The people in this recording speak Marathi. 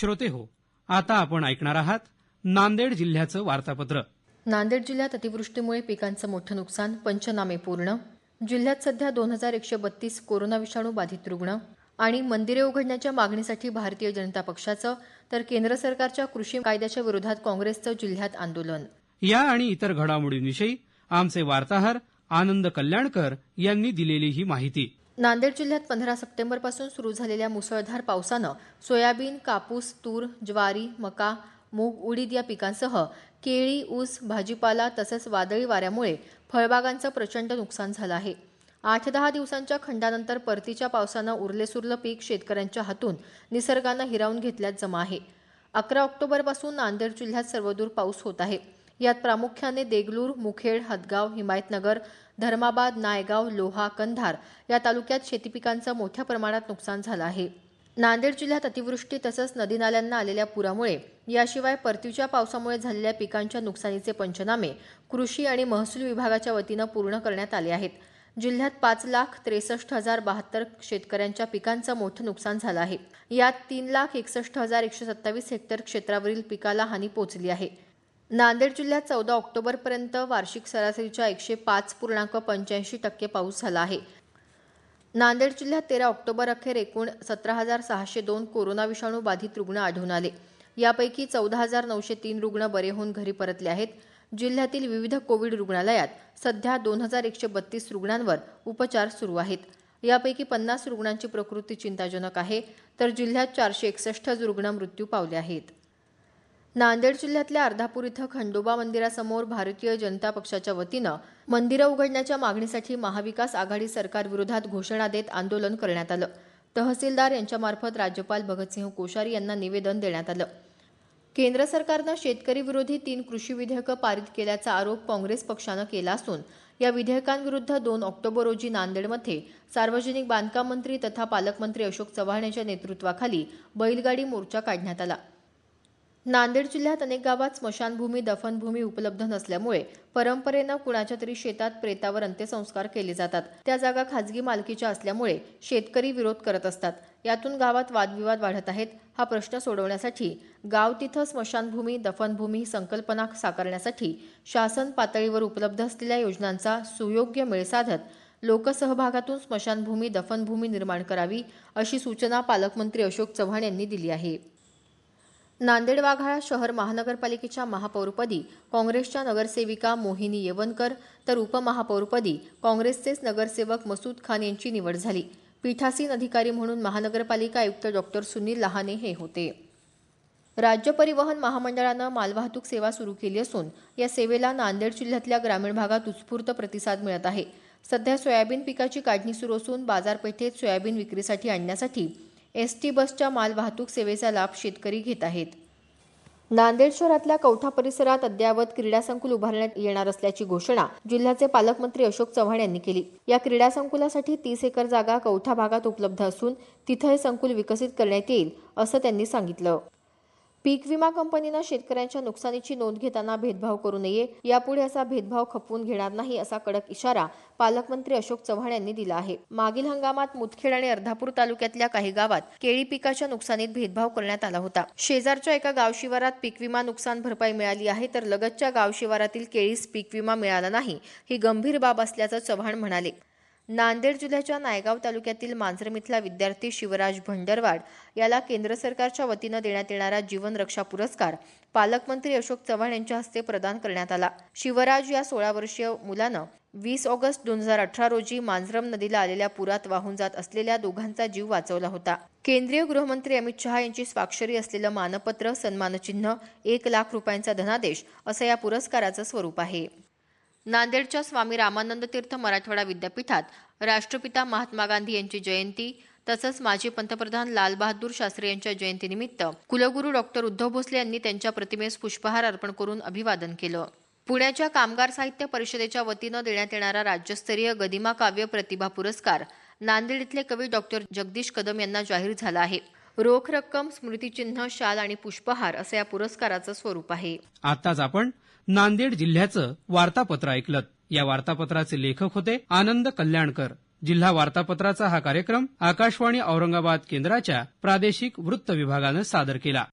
श्रोते हो आता आपण ऐकणार आहात नांदेड जिल्ह्याचं वार्तापत्र. नांदेड जिल्ह्यात अतिवृष्टीमुळे पिकांचं मोठं नुकसान पंचनामे पूर्ण. जिल्ह्यात सध्या दोन हजार एकशे बत्तीस कोरोना विषाणू बाधित रुग्ण आणि मंदिरे उघडण्याच्या मागणीसाठी भारतीय जनता पक्षाचं तर केंद्र सरकारच्या कृषी कायद्याच्या विरोधात काँग्रेसचं जिल्ह्यात आंदोलन. या आणि इतर घडामोडींविषयी आमचे वार्ताहर आनंद कल्याणकर यांनी दिलेली ही माहिती. नांदेड जिल्ह्यात पंधरा सप्टेंबरपासून सुरू झालेल्या मुसळधार पावसानं सोयाबीन कापूस तूर ज्वारी मका मूग उडीद या पिकांसह केळी ऊस भाजीपाला तसंच वादळी वाऱ्यामुळे फळबागांचं प्रचंड नुकसान झालं आहे. आठ दहा दिवसांच्या खंडानंतर परतीच्या पावसानं उरलेसुरलं पीक शेतकऱ्यांच्या हातून निसर्गानं हिरावून घेतल्यात जमा आहे. अकरा ऑक्टोबरपासून नांदेड जिल्ह्यात सर्वदूर पाऊस होत आहे. यात प्रामुख्याने देगलूर मुखेड हदगाव हिमायतनगर धर्माबाद नायगाव लोहा कंधार या तालुक्यात शेतीपिकांचं मोठ्या प्रमाणात नुकसान झालं आहे. नांदेड जिल्ह्यात अतिवृष्टी तसंच नदी नाल्यांना आलेल्या पुरामुळे याशिवाय परतीच्या पावसामुळे झालेल्या पिकांच्या नुकसानीचे पंचनामे कृषी आणि महसूल विभागाच्या वतीनं पूर्ण करण्यात आले आहेत. जिल्ह्यात पाच लाख त्रेसष्ट हजार बहात्तर शेतकऱ्यांच्या पिकांचं मोठं नुकसान झालं आहे. यात तीन लाख एकसष्ट हजार एकशे सत्तावीस हेक्टर क्षेत्रावरील पिकाला हानी पोहोचली आहे. नांदेड जिल्ह्यात चौदा ऑक्टोबरपर्यंत वार्षिक सरासरीच्या एकशे पाच पूर्णांक पंच्याऐंशी टक्के पाऊस झाला आहे. नांदेड जिल्ह्यात तेरा ऑक्टोबर अखेर एकूण सतरा हजार सहाशे दोन कोरोना विषाणू बाधित रुग्ण आढळून आले. यापैकी चौदा हजार नऊशे तीन रुग्ण बरे होऊन घरी परतले आहेत. जिल्ह्यातील विविध कोविड रुग्णालयात सध्या दोन हजार एकशे बत्तीस रुग्णांवर उपचार सुरू आहेत. यापैकी पन्नास रुग्णांची प्रकृती चिंताजनक आहे तर जिल्ह्यात चारशे एकसष्ट रुग्ण मृत्यू पावले आहेत. नांदेड जिल्ह्यातल्या अर्धापूर इथं खंडोबा मंदिरासमोर भारतीय जनता पक्षाच्या वतीनं मंदिरं उघडण्याच्या मागणीसाठी महाविकास आघाडी सरकारविरोधात घोषणा देत आंदोलन करण्यात आलं. तहसीलदार यांच्यामार्फत राज्यपाल भगतसिंह कोश्यारी यांना निवेदन देण्यात आलं. केंद्र सरकारनं शेतकरी विरोधी तीन कृषी विधेयकं पारित केल्याचा आरोप काँग्रेस पक्षानं केला असून या विधेयकांविरुद्ध दोन ऑक्टोबर रोजी नांदेडमध्ये सार्वजनिक बांधकाम मंत्री तथा पालकमंत्री अशोक चव्हाण यांच्या नेतृत्वाखाली बैलगाडी मोर्चा काढण्यात आला. नांदेड जिल्ह्यात अनेक गावात स्मशानभूमी दफनभूमी उपलब्ध नसल्यामुळे परंपरेनं कुणाच्या तरी शेतात प्रेतावर अंत्यसंस्कार केले जातात. त्या जागा खाजगी मालकीच्या असल्यामुळे शेतकरी विरोध करत असतात. यातून गावात वादविवाद वाढत आहेत हा प्रश्न सोडवण्यासाठी गाव तिथं स्मशानभूमी दफनभूमी ही संकल्पना साकारण्यासाठी शासन पातळीवर उपलब्ध असलेल्या योजनांचा सुयोग्य मेळ साधत लोकसहभागातून स्मशानभूमी दफनभूमी निर्माण करावी अशी सूचना पालकमंत्री अशोक चव्हाण यांनी दिली आहे. नांदेड वाघाळा शहर महानगरपालिकेच्या महापौरपदी काँग्रेसच्या नगरसेविका मोहिनी येवनकर तर उपमहापौरपदी काँग्रेसचेच नगरसेवक मसूद खान यांची निवड झाली. पीठासीन अधिकारी म्हणून महानगरपालिका आयुक्त डॉक्टर सुनील लहाने हे होते. राज्य परिवहन महामंडळानं मालवाहतूक सेवा सुरू केली असून या सेवेला नांदेड जिल्ह्यातल्या ग्रामीण भागात उत्स्फूर्त प्रतिसाद मिळत आहे. सध्या सोयाबीन पिकाची काढणी सुरू असून बाजारपेठेत सोयाबीन विक्रीसाठी आणण्यासाठी एस टी बसच्या मालवाहतूक सेवेचा लाभ शेतकरी घेत आहेत. नांदेड शहरातल्या कवठा परिसरात अद्ययावत क्रीडा संकुल उभारण्यात येणार असल्याची घोषणा जिल्ह्याचे पालकमंत्री अशोक चव्हाण यांनी केली. या क्रीडा संकुलासाठी तीस एकर जागा कवठा भागात उपलब्ध असून तिथं हे संकुल विकसित करण्यात येईल असं त्यांनी सांगितलं. पीक विमा कंपनीनं शेतकऱ्यांच्या नुकसानीची नोंद घेताना भेदभाव करू नये यापुढे असा भेदभाव खपवून घेणार नाही असा कडक इशारा पालकमंत्री अशोक चव्हाण यांनी दिला आहे. मागील हंगामात मुदखेड आणि अर्धापूर तालुक्यातल्या काही गावात केळी पिकाच्या नुकसानीत भेदभाव करण्यात आला होता. शेजारच्या एका गावशिवारात पीक विमा नुकसान भरपाई मिळाली आहे तर लगतच्या गावशिवारातील केळीस पीक विमा मिळाला नाही ही गंभीर बाब असल्याचं चव्हाण म्हणाले. नांदेड जिल्ह्याच्या नायगाव तालुक्यातील मांजरम इथला विद्यार्थी शिवराज भंडरवाड याला केंद्र सरकारच्या वतीनं देण्यात येणारा जीवन रक्षा पुरस्कार पालकमंत्री अशोक चव्हाण यांच्या हस्ते प्रदान करण्यात आला. शिवराज या सोळा वर्षीय मुलानं वीस ऑगस्ट दोन हजार अठरा रोजी मांजरम नदीला आलेल्या पुरात वाहून जात असलेल्या दोघांचा जीव वाचवला होता. केंद्रीय गृहमंत्री अमित शहा यांची स्वाक्षरी असलेलं मानपत्र सन्मानचिन्ह एक लाख रुपयांचा धनादेश असं या पुरस्काराचं स्वरूप आहे. नांदेडच्या स्वामी रामानंद तीर्थ मराठवाडा विद्यापीठात राष्ट्रपिता महात्मा गांधी यांची जयंती तसंच माजी पंतप्रधान लालबहादूर शास्त्री यांच्या जयंतीनिमित्त कुलगुरू डॉक्टर उद्धव भोसले यांनी त्यांच्या प्रतिमेस पुष्पहार अर्पण करून अभिवादन केलं. पुण्याच्या कामगार साहित्य परिषदेच्या वतीनं देण्यात येणारा राज्यस्तरीय गदिमा काव्य प्रतिभा पुरस्कार नांदेड इथले कवी डॉक्टर जगदीश कदम यांना जाहीर झाला आहे. रोख रक्कम स्मृतिचिन्ह शाल आणि पुष्पहार असं या पुरस्काराचं स्वरूप आहे. आताच आपण नांदेड जिल्ह्याचं वार्तापत्र ऐकलं या वार्तापत्राचे लेखक होते आनंद कल्याणकर. जिल्हा वार्तापत्राचा हा कार्यक्रम आकाशवाणी औरंगाबाद केंद्राच्या प्रादेशिक वृत्त विभागानं सादर केला.